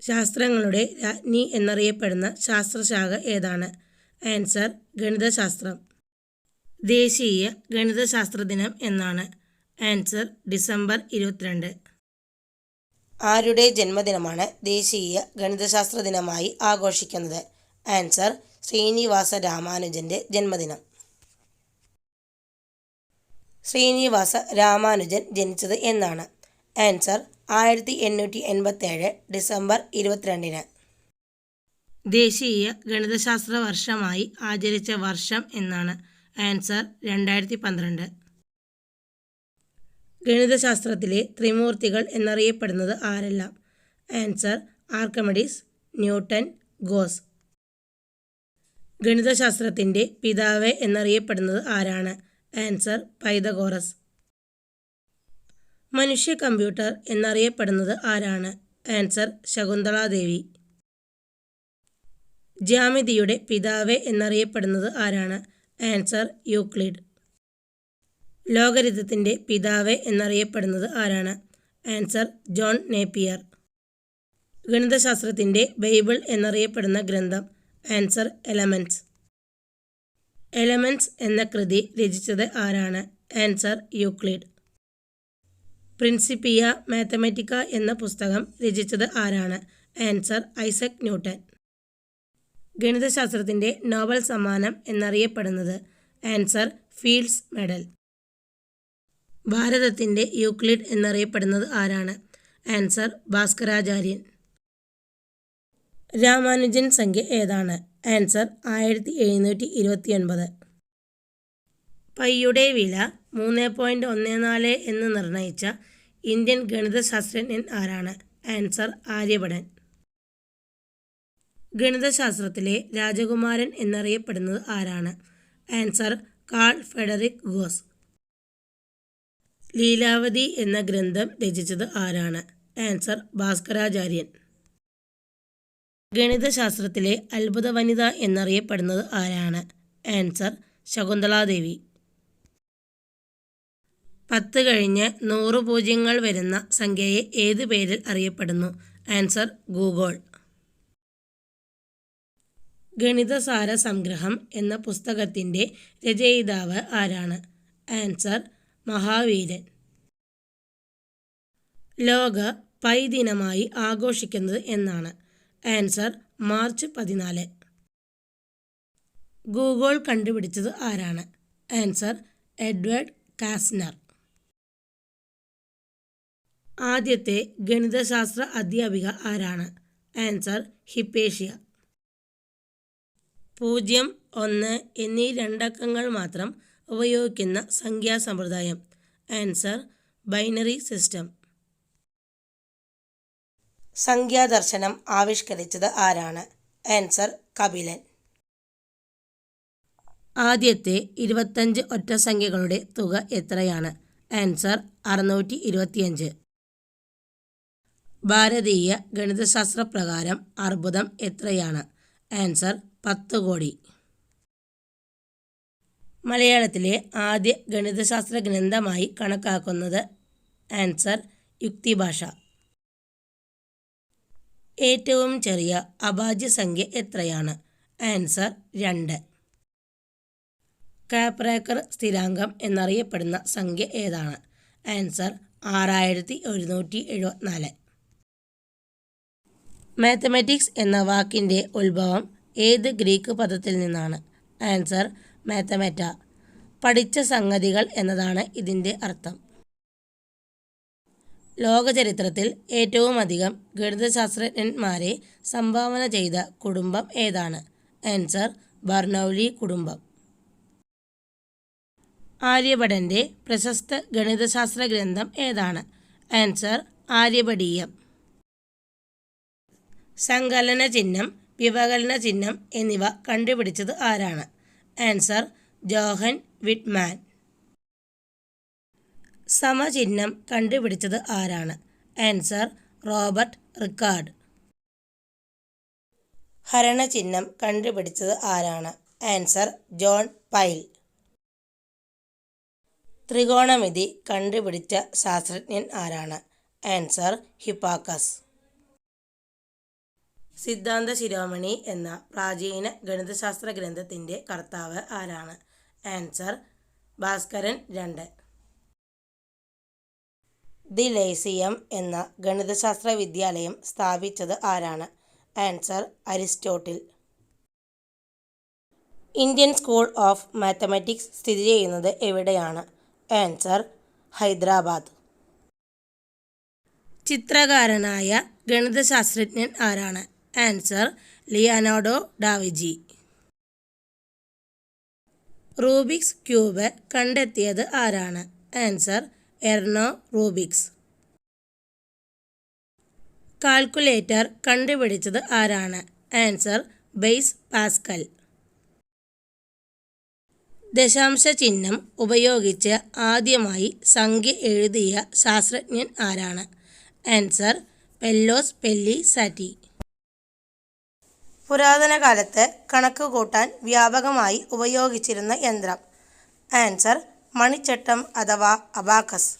ശാസ്ത്രങ്ങളുടെ രാജ്ഞി എന്നറിയപ്പെടുന്ന ശാസ്ത്രശാഖ ഏതാണ്? ആൻസർ ഗണിതശാസ്ത്രം. ദേശീയ ഗണിതശാസ്ത്ര ദിനം എന്നാണ്. ആൻസർ ഡിസംബർ ഇരുപത്തിരണ്ട്. ആരുടെ ജന്മദിനമാണ് ദേശീയ ഗണിതശാസ്ത്ര ദിനമായി ആഘോഷിക്കുന്നത്? ആൻസർ ശ്രീനിവാസ രാമാനുജന്റെ ജന്മദിനം. ശ്രീനിവാസ രാമാനുജൻ ജനിച്ചത് എന്നാണ്. ആൻസർ ആയിരത്തി എണ്ണൂറ്റി എൺപത്തേഴ് ഡിസംബർ ഇരുപത്തിരണ്ടിന്. ദേശീയ ഗണിതശാസ്ത്ര വർഷമായി ആചരിച്ച വർഷം എന്നാണ് ആൻസർ രണ്ടായിരത്തി പന്ത്രണ്ട് ഗണിതശാസ്ത്രത്തിലെ ത്രിമൂർത്തികൾ എന്നറിയപ്പെടുന്നത് ആരെല്ലാം? Answer Archimedes Newton Gauss. ഗണിതശാസ്ത്രത്തിന്റെ പിതാവ് എന്നറിയപ്പെടുന്നത് ആരാണ്? Answer Pythagoras. മനുഷ്യ കമ്പ്യൂട്ടർ എന്നറിയപ്പെടുന്നത് ആരാണ്? ആൻസർ ശകുന്തളാദേവി. ജ്യാമിതിയുടെ പിതാവ് എന്നറിയപ്പെടുന്നത് ആരാണ്? Answer Euclid. ലോകരിതത്തിന്റെ പിതാവ് എന്നറിയപ്പെടുന്നത് ആരാണ്? Answer John Napier. ഗണിതശാസ്ത്രത്തിന്റെ ബൈബിൾ എന്നറിയപ്പെടുന്ന ഗ്രന്ഥം ആൻസർ എലമെന്റ്സ് എലമെന്റ്സ് എന്ന കൃതി രചിച്ചത് ആരാണ്? Answer Euclid. പ്രിൻസിപ്പിയ മാത്തമാറ്റിക്ക എന്ന പുസ്തകം രചിച്ചത് ആരാണ്? Answer Isaac Newton. ഗണിതശാസ്ത്രത്തിന്റെ നോബൽ സമ്മാനം എന്നറിയപ്പെടുന്നത് ആൻസർ ഫീൽഡ്സ് മെഡൽ. ഭാരതത്തിന്റെ യൂക്ലിഡ് എന്നറിയപ്പെടുന്നത് ആരാണ്? ആൻസർ ഭാസ്കരാചാര്യൻ. രാമാനുജൻ സംഖ്യ ഏതാണ്? ആൻസർ ആയിരത്തി എഴുന്നൂറ്റി ഇരുപത്തിയൊൻപത്. പൈയുടെ വില മൂന്ന് പോയിന്റ് ഒന്ന് നാല് എന്ന് നിർണയിച്ച ഇന്ത്യൻ ഗണിതശാസ്ത്രജ്ഞൻ ആരാണ്? ആൻസർ ആര്യഭടൻ. ഗണിതശാസ്ത്രത്തിലെ രാജകുമാരൻ എന്നറിയപ്പെടുന്നത് ആരാണ്? Answer Carl Friedrich Gauss. Lilavati എന്ന ഗ്രന്ഥം രചിച്ചത് ആരാണ്? ആൻസർ ഭാസ്കരാചാര്യൻ. ഗണിതശാസ്ത്രത്തിലെ അത്ഭുത വനിത എന്നറിയപ്പെടുന്നത് ആരാണ്? ആൻസർ ശകുന്തളാദേവി. പത്ത് കഴിഞ്ഞ് നൂറ് പൂജ്യങ്ങൾ വരുന്ന സംഖ്യയെ ഏത് പേരിൽ അറിയപ്പെടുന്നു? Answer googol. ഗണിതസാര സംഗ്രഹം എന്ന പുസ്തകത്തിന്റെ രചയിതാവ് ആരാണ്? ആൻസർ മഹാവീരൻ. ലോക പൈ ദിനമായി ആഘോഷിക്കുന്നത് എന്നാണ്. ആൻസർ മാർച്ച് പതിനാല്. ഗൂഗിൾ കണ്ടുപിടിച്ചത് ആരാണ്? Answer Edward Kasner. ആദ്യത്തെ ഗണിതശാസ്ത്ര അധ്യാപിക ആരാണ്? Answer Hypatia. പൂജ്യം ഒന്ന് എന്നീ രണ്ടക്കങ്ങൾ മാത്രം ഉപയോഗിക്കുന്ന സംഖ്യാസമ്പ്രദായം ആൻസർ ബൈനറി സിസ്റ്റം. സംഖ്യാദർശനം ആവിഷ്കരിച്ചത് ആരാണ്? ആൻസർ കപിലൻ. ആദ്യത്തെ ഇരുപത്തഞ്ച് ഒറ്റസംഖ്യകളുടെ തുക എത്രയാണ്? ആൻസർ അറുന്നൂറ്റി ഇരുപത്തിയഞ്ച്. ഭാരതീയ ഗണിതശാസ്ത്ര പ്രകാരം അർബുദം എത്രയാണ്? ആൻസർ പത്ത് കോടി. മലയാളത്തിലെ ആദ്യ ഗണിതശാസ്ത്ര ഗ്രന്ഥമായി കണക്കാക്കുന്നത് ആൻസർ യുക്തിഭാഷ. ഏറ്റവും ചെറിയ അഭാജ്യ സംഖ്യ എത്രയാണ്? ആൻസർ രണ്ട്. കാപ്രേക്കർ സ്ഥിരാങ്കം എന്നറിയപ്പെടുന്ന സംഖ്യ ഏതാണ്? ആൻസർ ആറായിരത്തി ഒരുന്നൂറ്റി എഴുപത്തിനാല്. മാത്തമാറ്റിക്സ് എന്ന വാക്കിന്റെ ഉത്ഭവം ഏത് ഗ്രീക്ക് പദത്തിൽ നിന്നാണ്? ആൻസർ മാത്തമാറ്റ പഠിച്ച സംഗതികൾ എന്നതാണ് ഇതിന്റെ അർത്ഥം. ലോകചരിത്രത്തിൽ ഏറ്റവും അധികം ഗണിതശാസ്ത്രജ്ഞന്മാരെ സംഭാവന ചെയ്ത കുടുംബം ഏതാണ്? ആൻസർ ബർണൌലി കുടുംബം. ആര്യഭടന്റെ പ്രശസ്ത ഗണിതശാസ്ത്ര ഗ്രന്ഥം ഏതാണ്? ആൻസർ ആര്യഭടീയം. സങ്കലന ചിഹ്നം വിവകലന ചിഹ്നം എന്നിവ കണ്ടുപിടിച്ചത് ആരാണ്? Answer Johann Whitman. സമചിഹ്നം കണ്ടുപിടിച്ചത് ആരാണ്? Answer Robert record. ഹരണചിഹ്നം കണ്ടുപിടിച്ചത് ആരാണ്? Answer John Pell. ത്രികോണമിതി കണ്ടുപിടിച്ച ശാസ്ത്രജ്ഞൻ ആരാണ്? Answer Hipparchus. സിദ്ധാന്ത ശിരോമണി എന്ന പ്രാചീന ഗണിതശാസ്ത്ര ഗ്രന്ഥത്തിന്റെ കർത്താവ് ആരാണ്? ആൻസർ ഭാസ്കരൻ രണ്ട്. ദി ലേസിയം എന്ന ഗണിതശാസ്ത്ര വിദ്യാലയം സ്ഥാപിച്ചത് ആരാണ്? Answer Aristotle. Indian school of mathematics സ്ഥിതി ചെയ്യുന്നത് എവിടെയാണ്? ആൻസർ ഹൈദരാബാദ്. ചിത്രകാരനായ ഗണിതശാസ്ത്രജ്ഞൻ ആരാണ്? Answer Leonardo da Vinci. Rubik's cube കണ്ടെത്തിയത് ആരാണ്? Answer Erno Rubik's. കാൽക്കുലേറ്റർ കണ്ടുപിടിച്ചത് ആരാണ്? Answer Blaise Pascal. ദശാംശ ചിഹ്നം ഉപയോഗിച്ച് ആദ്യമായി സംഖ്യ എഴുതിയ ശാസ്ത്രജ്ഞൻ ആരാണ്? ആൻസർ പെല്ലോസ് പെല്ലി സാറ്റി. പുരാതന കാലത്ത് കണക്ക് കൂട്ടാൻ വ്യാപകമായി ഉപയോഗിച്ചിരുന്ന യന്ത്രം. ആൻസർ മണിച്ചട്ടം അഥവാ അബാക്കസ്.